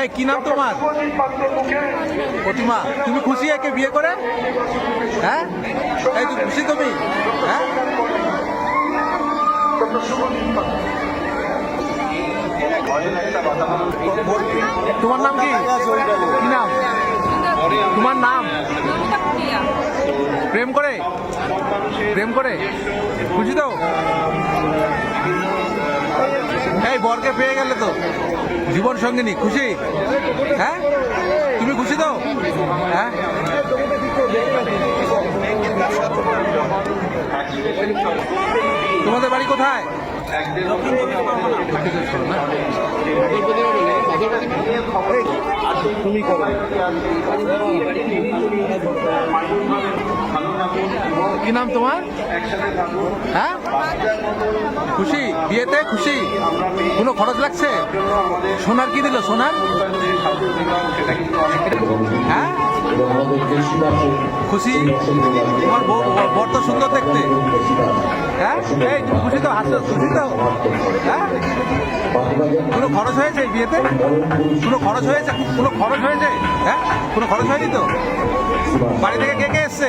এই, কি নাম তোমার? প্রতিমা। তুমি খুশি একে বিয়ে করে? হ্যাঁ? এই তুমি খুশি তুমি? হ্যাঁ? তোমার নাম কি? নাম? তোমার নাম? প্রেম করে? প্রেম করে? বুঝি তো? এই বরকে পেয়ে গেলে তো। জীবন সঙ্গিনী, খুশি? হ্যাঁ? তুমি খুশি তো? হ্যাঁ? তোমাদের বাড়ি কোথায়? তুমি করো। কি নাম তোমার? হ্যাঁ? খুশি? বিয়েতে খুশি? কোনো খরচ লাগছে? সোনার কি দিল? সোনার? হ্যাঁ? খুশি? তোমার বর তো সুন্দর দেখতে। হ্যাঁ? এই, তুমি খুশি তো? হাসো খুশি তো? হ্যাঁ? কোনো খরচ হয়েছে এই বিয়েতে? কোনো খরচ হয়েছে? কোনো খরচ হয়েছে? হ্যাঁ? কোনো খরচ হয়নি তো? বাড়ি থেকে কে কে এসছে?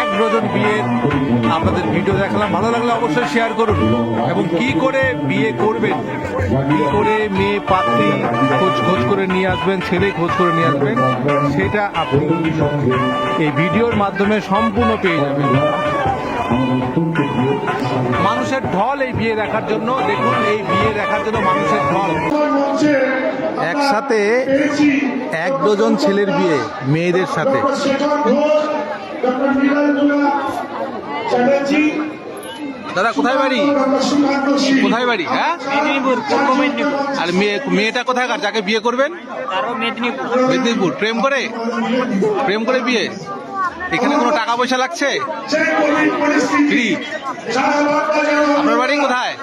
এক ডজন বিয়ের আপনাদের ভিডিও দেখালাম। ভালো লাগলে অবশ্যই শেয়ার করুন। এবং কি করে বিয়ে করবেন? কি করে মেয়ে পাত্রী খোঁজ খোঁজ করে নিয়ে আসবেন ছেলে খোঁজ করে নিয়ে আসবেন সেটা আপনি এই ভিডিওর মাধ্যমে সম্পূর্ণ পেয়ে যাবেন। মানুষের ঢল এই বিয়ে দেখার জন্য। দেখুন এই বিয়ে দেখার জন্য মানুষের ঢল। একসাথে এক ডজন ছেলের বিয়ে মেয়েদের সাথে। দাদা কোথায় বাড়ি? কোথায় বাড়ি হ্যাঁ? মেদিনীপুর পূর্ব মেদিনীপুর। আর মেয়ে মেয়েটা কোথায় কার? যাকে বিয়ে করবেন? মেদিনীপুর। মেদিনীপুর। প্রেম করে? প্রেম করে বিয়ে? এখানে কোনো টাকা পয়সা লাগছে? ফ্রি। আপনার বাড়ি কোথায়?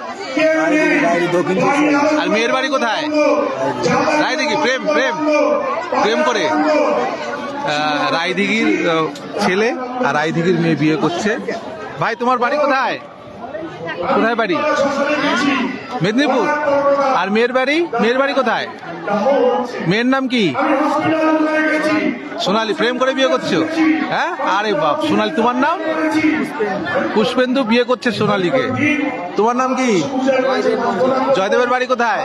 আর মেয়ের বাড়ি কোথায়? রায় দেখি প্রেম প্রেম প্রেম করে। রায় রায়দিঘির ছেলে আর রায়দিঘির মেয়ে বিয়ে করছে। ভাই, তোমার বাড়ি কোথায়? কোথায় বাড়ি? মেদিনীপুর। আর মেয়ের বাড়ি? মেয়ের বাড়ি কোথায়? মেয়ের নাম কি? সোনালি, প্রেম করে বিয়ে করছ? হ্যাঁ? আরে বাপ, সোনালি, তোমার নাম? পুষ্পেন্দু বিয়ে করছে সোনালিকে। তোমার নাম কি? জয়দেবের বাড়ি কোথায়?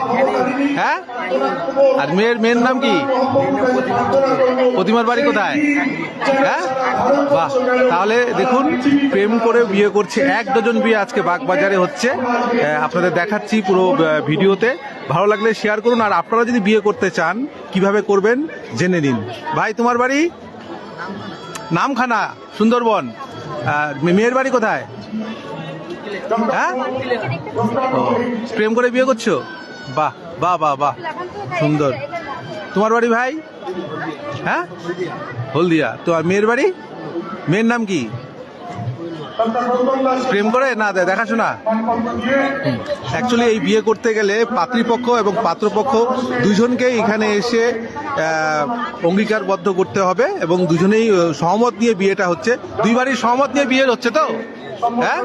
হ্যাঁ? আর মেয়ের মেয়ের নাম কি? প্রতিমার বাড়ি কোথায়? হ্যাঁ? বাহ, তাহলে দেখুন, প্রেম করে বিয়ে করছে এক ডজন বিয়ে আজকে বাগবাজারে হচ্ছে। আপনাদের দেখাচ্ছি পুরো ভিডিওতে। ভালো লাগলে শেয়ার করুন, আর আপনারা যদি বিয়ে করতে চান, কীভাবে করবেন জেনে নিন। ভাই, তোমার বাড়ি? নামখানা, সুন্দরবন। মেয়ের বাড়ি কোথায়? হ্যাঁ? প্রেম করে বিয়ে করছ? বাহ বাহ বাহ বাহ। সুন্দর। তোমার বাড়ি ভাই? হ্যাঁ? হলদিয়া। তো মেয়ের বাড়ি? মেয়ের নাম কি? প্রেম করে? না দেখাশোনা। অ্যাকচুয়ালি এই বিয়ে করতে গেলে পাত্রীপক্ষ এবং পাত্রপক্ষ দুজনকেই এখানে এসে অঙ্গীকারবদ্ধ করতে হবে এবং দুজনেই সহমত নিয়ে বিয়েটা হচ্ছে। দুই বাড়ির সহমত নিয়ে বিয়ে হচ্ছে তো? হ্যাঁ?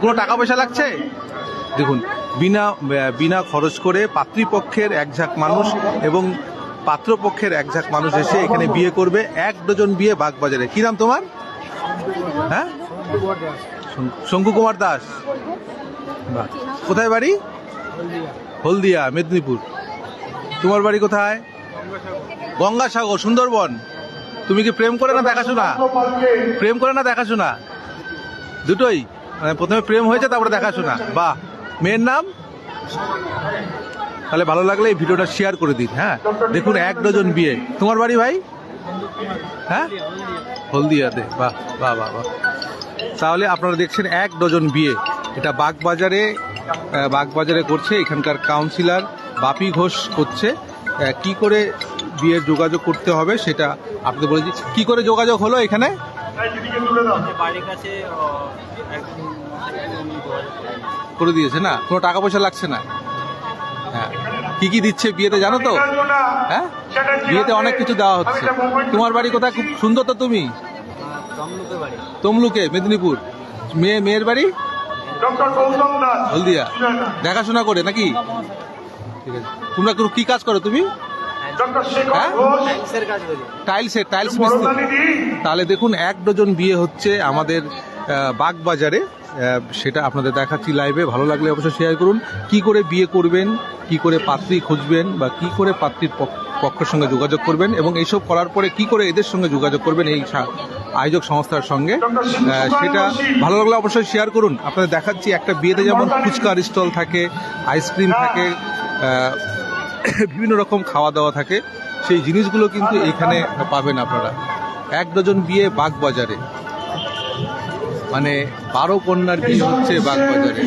কোনো টাকা পয়সা লাগছে? দেখুন, বিনা বিনা খরচ করে পাত্রীপক্ষের এক ঝাঁক মানুষ এবং পাত্রপক্ষের এক ঝাঁক মানুষ এসে এখানে বিয়ে করবে, এক ডজন বিয়ে বাগবাজারে। কি নাম তোমার? হ্যাঁ? শঙ্কু কুমার দাস। কোথায় বাড়ি? হলদিয়া, মেদিনীপুর। তোমার বাড়ি কোথায়? গঙ্গাসাগর, সুন্দরবন। তুমি কি প্রেম করে না দেখাশোনা? প্রেম করে না দেখাশোনা? দুটোই। মানে প্রথমে প্রেম হয়েছে, তারপরে দেখাশোনা। বাহ। মেয়ের নাম? তাহলে ভালো লাগলে এই ভিডিওটা শেয়ার করে দিন হ্যাঁ? দেখুন, এক ডজন বিয়ে। তোমার বাড়ি ভাই? হ্যাঁ? হলদিয়াতে। বাহ বাহ বাহ বাহ। তাহলে আপনারা দেখছেন এক ডজন বিয়ে। এটা বাগবাজারে বাগবাজারে করছে, এখানকার কাউন্সিলর বাপি ঘোষ করছে। কি করে বিয়ের যোগাযোগ করতে হবে সেটা আপনাদের বলেছি। কি করে যোগাযোগ হলো এখানে? বাড়ির কাছে করে দিয়েছে না? কোনো টাকা পয়সা লাগছে না? হ্যাঁ। কি কি দিচ্ছে বিয়েতে জানো তো? হ্যাঁ? বিয়েতে অনেক কিছু দেওয়া হচ্ছে। তোমার বাড়ি কোথায়? খুব সুন্দর তো তুমি? তমলুকে, মেদিনীপুর। মেয়ে, মেয়ের বাড়ি? হলদিয়া। দেখাশোনা করে নাকি? ঠিক আছে। তোমরা কি কাজ করো তুমি? হ্যাঁ? টাইলস তাহলে দেখুন, এক ডজন বিয়ে হচ্ছে আমাদের বাগবাজারে। সেটা আপনাদের দেখাচ্ছি লাইভে ভালো লাগলে অবশ্যই শেয়ার করুন। কি করে বিয়ে করবেন, কি করে পাত্রী খুঁজবেন বা কি করে পাত্রীর পক- পক্ষের সঙ্গে যোগাযোগ করবেন এবং এইসব করার পরে কি করে এদের সঙ্গে যোগাযোগ করবেন এই আয়োজক সংস্থার সঙ্গে সেটা ভালো লাগলে অবশ্যই শেয়ার করুন। আপনাদের দেখাচ্ছি একটা বিয়েতে যেমন ফুচকার স্টল থাকে আইসক্রিম থাকে বিভিন্ন রকম খাওয়া দাওয়া থাকে। সেই জিনিসগুলো কিন্তু এখানে পাবেন আপনারা। এক ডজন বিয়ে বাগবাজারে। মানে বারো কন্যার বিয়ে হচ্ছে বাগবাজারে।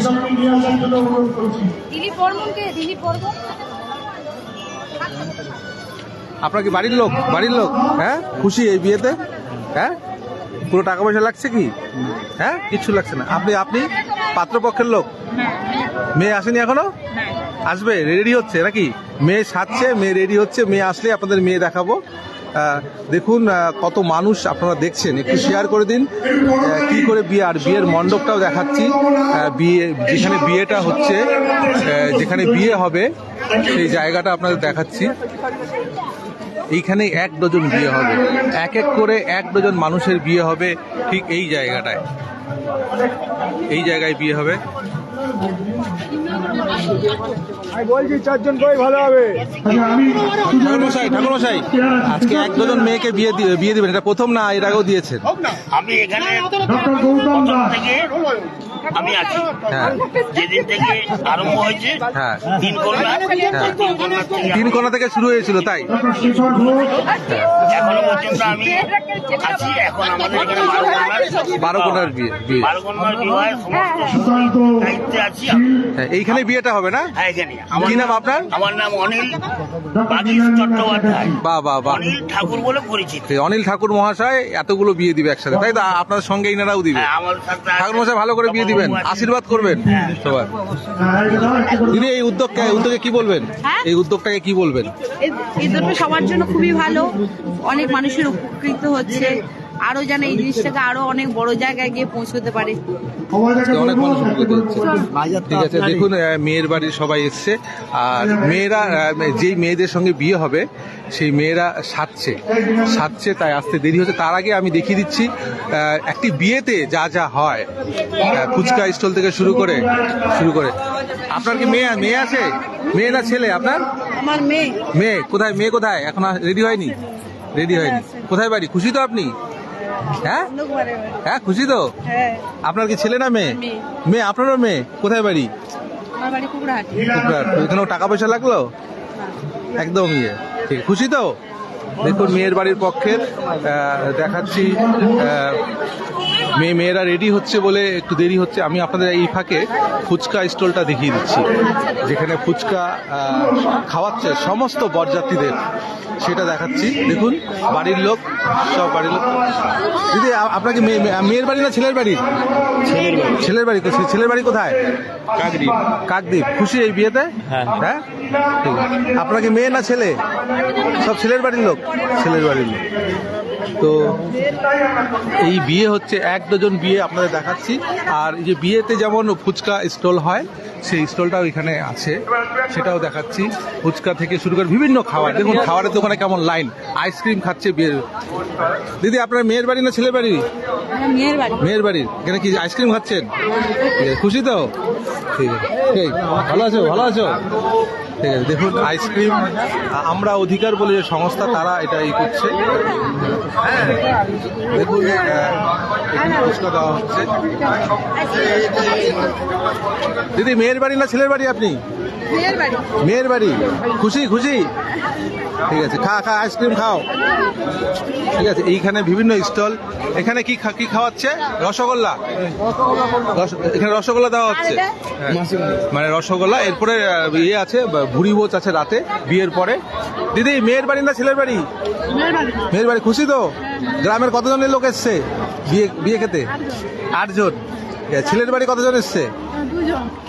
আপনার কি বাড়ির লোক? বাড়ির লোক? হ্যাঁ? খুশি এই বিয়েতে? হ্যাঁ? পুরো টাকা পয়সা লাগছে কি? হ্যাঁ? কিচ্ছু লাগছে না। আপনি আপনি? পাত্রপক্ষের লোক? মেয়ে আসেনি এখনও? আসবে? রেডি হচ্ছে নাকি? মেয়ে সাজছে মেয়ে রেডি হচ্ছে। মেয়ে আসলে আপনাদের মেয়ে দেখাবো। দেখুন কত মানুষ আপনারা দেখছেন। একটু শেয়ার করে দিন কি করে বিয়ে, আর বিয়ের মণ্ডপটাও দেখাচ্ছি। বিয়ে, যেখানে বিয়েটা হচ্ছে যেখানে বিয়ে হবে, সেই জায়গাটা আপনাদের দেখাচ্ছি। এইখানে এক ডজন বিয়ে হবে। এক এক করে এক ডজন মানুষের বিয়ে হবে ঠিক এই জায়গাটায়। এই জায়গায় বিয়ে হবে। আমি বলছি চারজন করে ভালো হবে। ঠাকুরমশাই ঠাকুরমশাই আজকে এক মেয়েকে বিয়ে দি- বিয়ে দিবেন এটা প্রথম না এর আগেও দিয়েছেন? আমি এখানে আমি আছি। হ্যাঁ। যেদিন থেকে আরম্ভ হয়েছে হ্যাঁ। তিন কন্যা হ্যাঁ। তিন কন্যা থেকে তিন কোনা থেকে শুরু হয়েছিল তাই? এখনও পর্যন্ত আমি আছি এখন আমাদের এখানে বারো কন্যার বিয়ে। বিয়ে বারো কন্যার বিবাহের সমস্ত দায়িত্বে আছি এইখানে বিয়েটা হবে না? হ্যাঁ এখানে। কি নাম আপনার? আমার নাম অনিল বাগিস চট্টোপাধ্যায়। বাহ বাহ বাহ। অনিল ঠাকুর বলে পরিচিত। অনিল ঠাকুর মহাশয় এতগুলো বিয়ে দিবে একসাথে তাই তো? আপনার সঙ্গে ইনারাও দিবে। ঠাকুর মশাই ভালো করে বিয়ে দিবেন? আশীর্বাদ করবেন? সবার। দিদি এই উদ্যোগকে উদ্যোগে কি বলবেন? হ্যাঁ? এই উদ্যোগটাকে কি বলবেন? এই- উদ্যোগটা সবার জন্য খুবই ভালো। অনেক মানুষের উপকৃত হচ্ছে। আরও যেন এই জিনিসটাকে আরও অনেক বড় জায়গায় গিয়ে পৌঁছতে পারে। আজকে অনেক মানুষ উপকৃত হচ্ছে ঠিক আছে দেখুন মেয়ের বাড়ির সবাই এসছে। আর মেয়েরা যেই মেয়েদের সঙ্গে বিয়ে হবে সেই মেয়েরা সাজছে। সাজছে তাই আসতে দেরি হচ্ছে। তার আগে আমি দেখিয়ে দিচ্ছি একটি বিয়েতে যা যা হয় ফুচকা স্টল থেকে শুরু করে শুরু করে। আপনার কি মেয়ে মেয়ে আছে? মেয়ে না ছেলে? আপনার? আমার মেয়ে। মেয়ে কোথায়? মেয়ে কোথায়? এখন রেডি হয়নি? রেডি হয়নি। কোথায় বাড়ি? খুশি তো আপনি? হ্যাঁ? হ্যাঁ খুশি তো? হ্যাঁ। আপনার কি ছেলে না মেয়ে? মেয়ে। আপনারও মেয়ে? কোথায় বাড়ি। এখানেও টাকা পয়সা লাগল একদম ইয়ে। ঠিক খুশি তো? দেখুন মেয়ের বাড়ির পক্ষের দেখাচ্ছি মেয়ে মেয়েরা রেডি হচ্ছে বলে একটু দেরি হচ্ছে আমি আপনাদের এই ফাঁকে ফুচকা স্টলটা দেখিয়ে দিচ্ছি। যেখানে ফুচকা খাওয়াচ্ছে সমস্ত বরযাত্রীদের সেটা দেখাচ্ছি। দেখুন বাড়ির লোক সব বাড়ির লোক। দিদি আপনাকে মেয়ে- মেয়ে- মেয়ের বাড়ি না ছেলের বাড়ি? ছেলের বাড়ি। ছেলের বাড়ি কোথায়? ছেলের বাড়ি কোথায়? কাকদ্বীপ। কাকদ্বীপ। খুশি এই বিয়েতে? হ্যাঁ। আছে। আপনার মেয়ে না ছেলে? সব ছেলের বাড়ির লোক? ছেলের বাড়ির লোক। তো এই বিয়ে হচ্ছে এক ডজন বিয়ে আপনাদের দেখাচ্ছি। আর এই যে বিয়েতে যেমন ফুচকা স্টল হয় সেই স্টলটাও এখানে আছে। সেটাও দেখাচ্ছি। ফুচকা থেকে শুরু করে বিভিন্ন খাবার। দেখুন খাবারের দোকানে কেমন লাইন। আইসক্রিম খাচ্ছে বিয়ের। দিদি আপনার মেয়ের বাড়ি না ছেলের বাড়ি? মেয়ের বাড়ি। বাড়ির এখানে কি আইসক্রিম খাচ্ছেন? আছে, খুশি তো? ঠিক আছে। ঠিক ভালো আছো ভালো আছো? ঠিক আছে দেখুন আইসক্রিম আমরা অধিকার বলে যে সংস্থা তারা এটা ই করছে। দেখুন ফুচকা দেওয়া হচ্ছে। দিদি মেয়ের বাড়ি না ছেলের বাড়ি আপনি? মেয়ের বাড়ি। খুশি খুশি? ঠিক আছে খা খা আইসক্রিম খাও। ঠিক আছে এইখানে বিভিন্ন স্টল। এখানে কি কি খাওয়াচ্ছে? রসগোল্লা। এখানে রসগোল্লা দেওয়া হচ্ছে। মানে রসগোল্লা এরপরে ইয়ে আছে ভুড়ি ভোজ আছে রাতে বিয়ের পরে। দিদি মেয়ের বাড়ি না ছেলের বাড়ি? মেয়ের বাড়ি খুশি তো? গ্রামের কতজনের লোক এসছে বিয়ে বিয়ে খেতে? আটজন। ছেলের বাড়ি কতজন এসছে?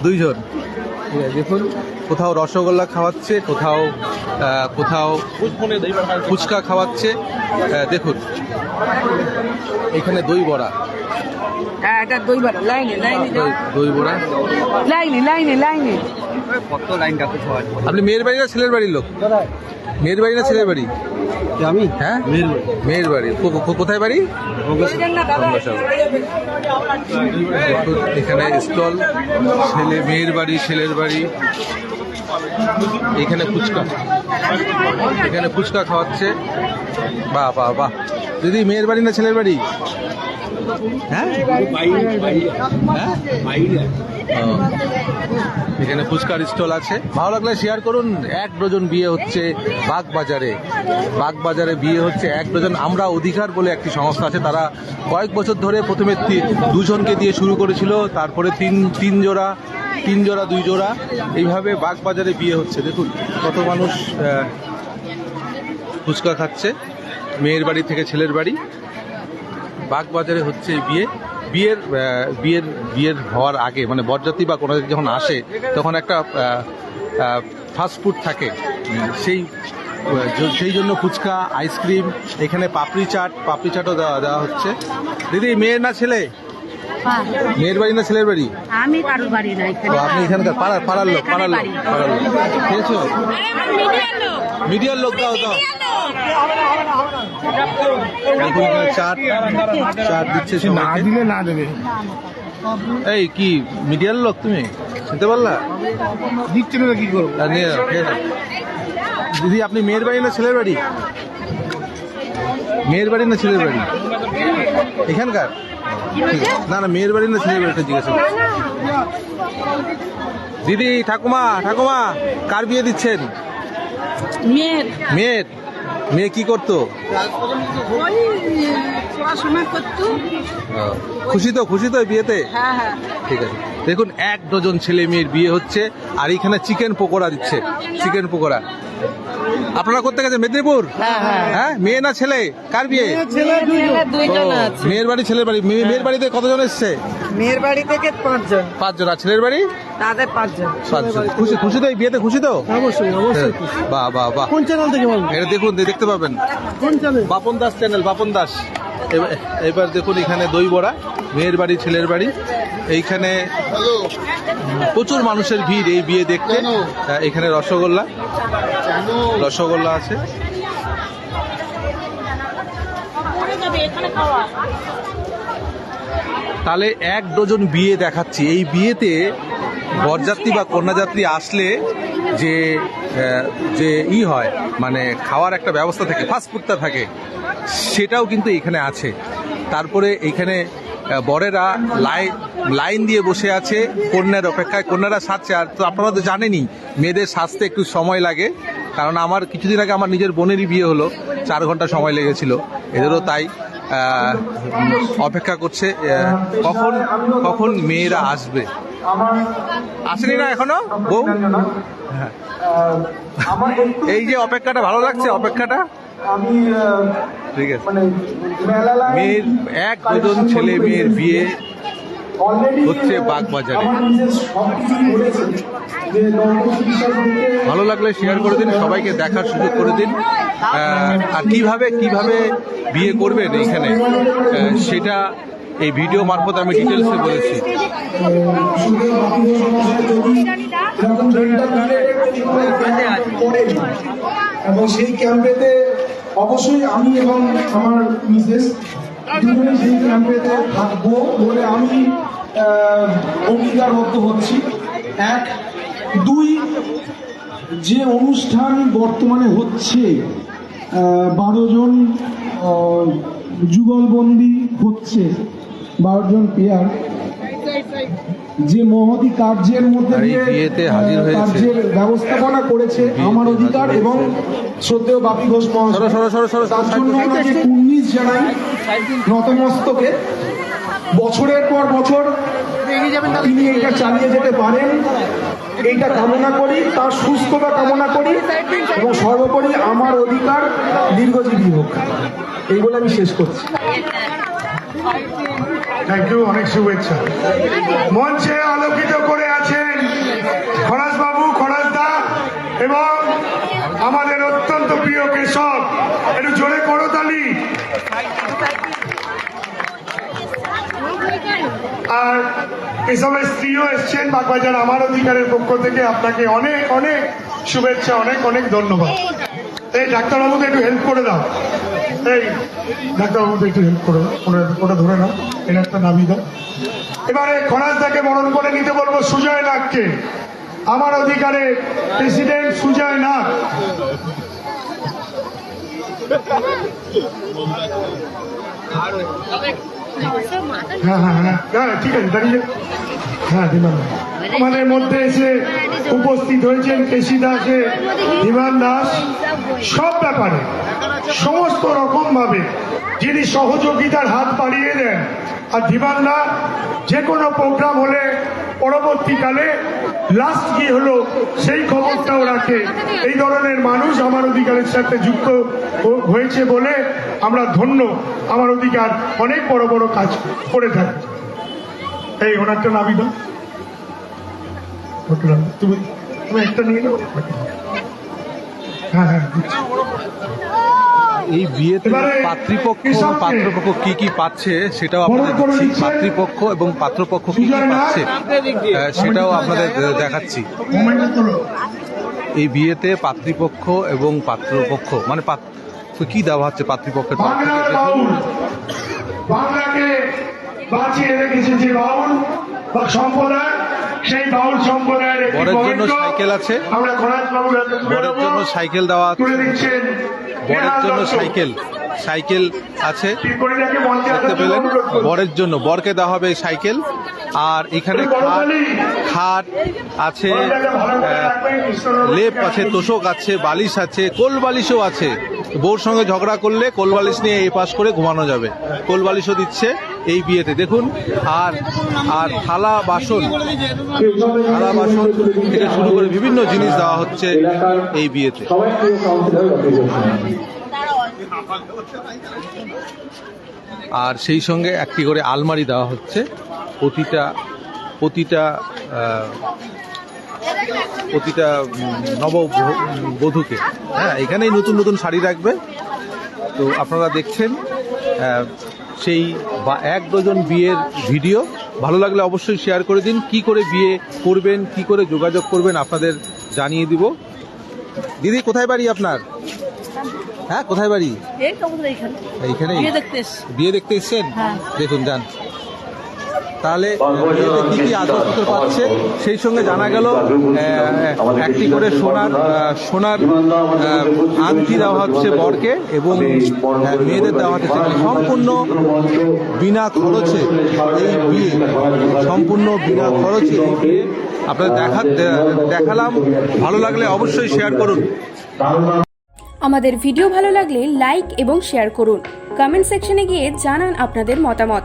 দুইজন। দেখুন কোথাও রসগোল্লা খাওয়াচ্ছে কোথাও কোথাও ফুচকা খাওয়াচ্ছে। দেখুন এখানে দই বড়া। হ্যাঁ এটা দই বড়া লাইনে লাইনে দই- দই বড়া। লাইনে লাইনে লাইনে। আপনি মেয়ের বাড়ি না ছেলের বাড়ির লোক? মেয়ের বাড়ি না ছেলের বাড়ি? আমি? হ্যাঁ? মেয়ের বাড়ি। কো- কো- কোথায় বাড়ি? এখানে স্টল ছেলে মেয়ের বাড়ি ছেলের বাড়ি। এখানে ফুচকা। এখানে ফুচকা খাওয়াচ্ছে। বাহ বাহ বাহ। দিদি মেয়ের বাড়ি না ছেলের বাড়ি? হ্যাঁ? হ্যাঁ? এখানে ফুচকার স্টল আছে। ভালো লাগলে শেয়ার করুন। এক ডজন বিয়ে হচ্ছে বাগবাজারে। বাগবাজারে বিয়ে হচ্ছে এক ডজন। আমরা অধিকার বলে একটি সংস্থা আছে। তারা কয়েক বছর ধরে প্রথমে দুজনকে দিয়ে শুরু করেছিল। তারপরে তিন তিন জোড়া তিন জোড়া, দুই জোড়া। এইভাবে বাগবাজারে বিয়ে হচ্ছে। দেখুন কত মানুষ ফুচকা খাচ্ছে। মেয়ের বাড়ি থেকে ছেলের বাড়ি। বাগবাজারে হচ্ছে বিয়ে। বিয়ের বিয়ের বিয়ের হওয়ার আগে মানে বরযাত্রী বা কোনো যখন আসে, তখন একটা ফাস্টফুড থাকে। সেই সেই জন্য ফুচকা আইসক্রিম এখানে পাপড়ি চাট, পাপড়ি চাটও দেওয়া দেওয়া হচ্ছে। দিদি মেয়ে না ছেলে? মেয়ের বাড়ি না ছেলের বাড়ি? আমি কারোর বাড়ি না তো আপনি এখানকার পাড়ার পাড়ার লোক পাড়ার লোক পাড়ার লোক। খেয়েছো? মিডিয়ার লোক দাও দাও। এখানে চাট চাট দিচ্ছে না দিলে না দেবে। এই কি মিডিয়ার লোক তুমি? শুনতে পারলা? দিচ্ছে না কি করব। দিদি আপনি মেয়ের বাড়ি না ছেলের বাড়ি? মেয়ের বাড়ি না ছেলের বাড়ি? এখানকার? ঠিক। না না মেয়ের বাড়ি না ছেলের বাড়িটা জিজ্ঞাসা দিদি ঠাকুমা ঠাকুমা কার বিয়ে দিচ্ছেন? মেয়ের। মেয়ের? মেয়ে কি করতো? খুশি তো খুশি তো বিয়েতে? হ্যাঁ হ্যাঁ। ঠিক আছে। দেখুন এক ডজন ছেলে মেয়ের বিয়ে হচ্ছে আর এখানে চিকেন পকোড়া দিচ্ছে। চিকেন পকোড়া। আপনারা করতে গেছেন মেদিনীপুর? হ্যাঁ মেয়ে না ছেলে? কার বিয়ে? মেয়ের বাড়ি ছেলের বাড়ি। মেয়ের বাড়িতে কতজন এসছে? মেয়ের বাড়ি থেকে পাঁচজন। পাঁচজন। আর ছেলের বাড়ি? তাদের পাঁচজন। পাঁচজন। খুশি খুশি তো এই বিয়েতে? খুশি তো? অবশ্যই অবশ্যই বাহ বাহ বাহ। কোন চ্যানেল থেকে বলব? এটা দেখুন দেখতে পাবেন। কোন চ্যানেল বাপন দাস চ্যানেল বাপন দাস। এবার- দেখুন এখানে দই বড়া মেয়ের বাড়ি ছেলের বাড়ি। এইখানে প্রচুর মানুষের ভিড় এই বিয়ে দেখতে। এখানে রসগোল্লা। রসগোল্লা আছে। তাহলে এক ডজন বিয়ে দেখাচ্ছি। এই বিয়েতে বরযাত্রী বা কন্যাযাত্রী আসলে যে যে ই হয় মানে খাওয়ার একটা ব্যবস্থা থাকে ফাস্টফুডটা থাকে, সেটাও কিন্তু এখানে আছে। তারপরে এখানে বরেরা লাইন লাইন দিয়ে বসে আছে, কন্যার অপেক্ষায়, কন্যারা সাজছে আর তো আপনারা তো জানেনই, মেয়েদের সাজতে একটু সময় লাগে, কারণ আমার কিছুদিন আগে আমার নিজের বোনেরই বিয়ে হলো, চার ঘণ্টা সময় লেগেছিল, এদেরও তাই অপেক্ষা করছে কখন কখন মেয়েরা আসবে। আসেনি না এখনও? বউ? হ্যাঁ। এই যে অপেক্ষাটা ভালো লাগছে অপেক্ষাটা? আমি ঠিক আছে। মানে মেয়ের এক দুজন ছেলে মেয়ের বিয়ে হচ্ছে বাগবাজারে। ভালো লাগলে শেয়ার করে দিন সবাইকে দেখার সুযোগ করে দিন। আর কীভাবে কীভাবে বিয়ে করবেন এইখানে সেটা এই ভিডিও মারফত আমি ডিটেলসে বলেছি। এবং সেই ক্যাম্পেতে অবশ্যই আমি এবং আমার মিসেস দুজনে সেই ক্যাম্পেতে থাকব বলে আমি অঙ্গীকারবদ্ধ হচ্ছি। এক, দুই, যে অনুষ্ঠান বর্তমানে হচ্ছে বারো জন যুগলবন্দি হচ্ছে বারো জন পেয়ার যে মহতি কার্যের মধ্যে দিয়ে বিয়েতে হাজির হয়েছে। কার্যের ব্যবস্থাপনা করেছে আমার অধিকার এবং। শ্রদ্ধেয় বাপি ঘোষ মহাশয়। সরো সরো সরো তার জন্য আমাকে কুর্নিশ জানাই। নতমস্তকে বছরের পর বছর তিনি এটা চালিয়ে যেতে পারেন। এইটা কামনা করি তার সুস্থতা কামনা করি এবং সর্বোপরি আমার অধিকার দীর্ঘজীবী হোক। এই বলে আমি শেষ করছি। থ্যাংক ইউ অনেক শুভেচ্ছা। মঞ্চে আলোকিত করে আছেন খরাসবাবু খরাসদা এবং আমাদের অত্যন্ত প্রিয় কেশব। একটু জোরে করো তালি। আর এসবের স্ত্রীও এসছেন, বাগবাজার আমার অধিকারের পক্ষ থেকে আপনাকে অনেক অনেক শুভেচ্ছা, অনেক অনেক ধন্যবাদ। এই ডাক্তারবাবুকে একটু হেল্প করে দাও। এই ডাক্তারবাবুকে একটু হেল্প করে ধরে নাও। এটা একটা দাও। এবারে করে নিতে বলব সুজয় আমার অধিকারে প্রেসিডেন্ট সুজয় নাগ। হ্যাঁ হ্যাঁ হ্যাঁ। হ্যাঁ ঠিক আছে, দাঁড়িয়ে। হ্যাঁ বিমান আমাদের মধ্যে এসে উপস্থিত হয়েছেন কেশি দাসে বিমান দাস। সব ব্যাপারে। সমস্ত রকম ভাবে যিনি সহযোগিতার হাত বাড়িয়ে দেন, আর ধীমানদা, যে কোনো প্রোগ্রাম হলে পরবর্তীকালে লাস্ট কি হলো সেই খবরটাও রাখে এই ধরনের মানুষ আমার অধিকারের সাথে যুক্ত হয়েছে বলে আমরা ধন্য। আমার অধিকার অনেক বড় বড় কাজ করে থাকে। এই ওনারটা নাবি দাও তুমি একটা নিয়ে নাও। হ্যাঁ হ্যাঁ। এই বিয়েতে পাত্রীপক্ষ কৃষককে পাত্রপক্ষ কি কি পাচ্ছে সেটাও আপনাদের দিচ্ছি দিচ্ছেন। এবং পাত্রপক্ষ কি কি পাচ্ছে সেটাও আপনাদের দেখাচ্ছি এই বিয়েতে পাত্রীপক্ষ এবং পাত্রপক্ষ মানে কি দেওয়া হচ্ছে পাত্রীপক্ষের তরফ থেকে বাঁচিয়ে রেখেছে যে বাউল বা সম্প্রদায় সেই বাউল সম্প্রদায়ের বরের জন্য সাইকেল আছে। বরের জন্য সাইকেল দেওয়া আছে। তুলে দিচ্ছেন বরের জন্য সাইকেল সাইকেল আছে দেখতে পেলেন। বরের জন্য বরকে দেওয়া হবে সাইকেল। আর এখানে খাট খাট আছে লেপ আছে। তোষক আছে বালিশ আছে কোল বালিশও আছে। বউর সঙ্গে ঝগড়া করলে কোল বালিশ নিয়ে এই পাশ করে ঘুমানো যাবে। কোল বালিশও দিচ্ছে এই বিয়েতে। দেখুন আর আর থালা বাসন থালা বাসন থেকে শুরু করে বিভিন্ন জিনিস দেওয়া হচ্ছে এই বিয়েতে। আর সেই সঙ্গে একটি করে আলমারি দেওয়া হচ্ছে। প্রতিটা প্রতিটা প্রতিটা নব বধূকে হ্যাঁ এখানেই নতুন নতুন শাড়ি রাখবে। তো আপনারা দেখছেন সেই বা এক ডজন বিয়ের ভিডিও। ভালো লাগলে অবশ্যই শেয়ার করে দিন। কি করে বিয়ে করবেন কি করে যোগাযোগ করবেন আপনাদের জানিয়ে দিব। দিদি কোথায় বাড়ি আপনার? হ্যাঁ কোথায় বাড়ি? এখানে এইখানে। বিয়ে দেখতে এসছি। এসছেন? হ্যাঁ। দেখুন যান। তাহলে বিয়েতে কি কি আসবাবপত্র পাচ্ছে? সেই সঙ্গে জানা গেল একটি করে সোনার সোনার আংটি দেওয়া হচ্ছে বরকে এবং মেয়েদের দেওয়া হচ্ছে সম্পূর্ণ বিনা খরচে এই বিয়ে সম্পূর্ণ বিনা খরচে এই বিয়ে আপনাদের দেখা দেখালাম। ভালো লাগলে অবশ্যই শেয়ার করুন। আমাদের ভিডিও ভালো লাগলে লাইক এবং শেয়ার করুন। কমেন্ট সেকশনে গিয়ে জানান আপনাদের মতামত।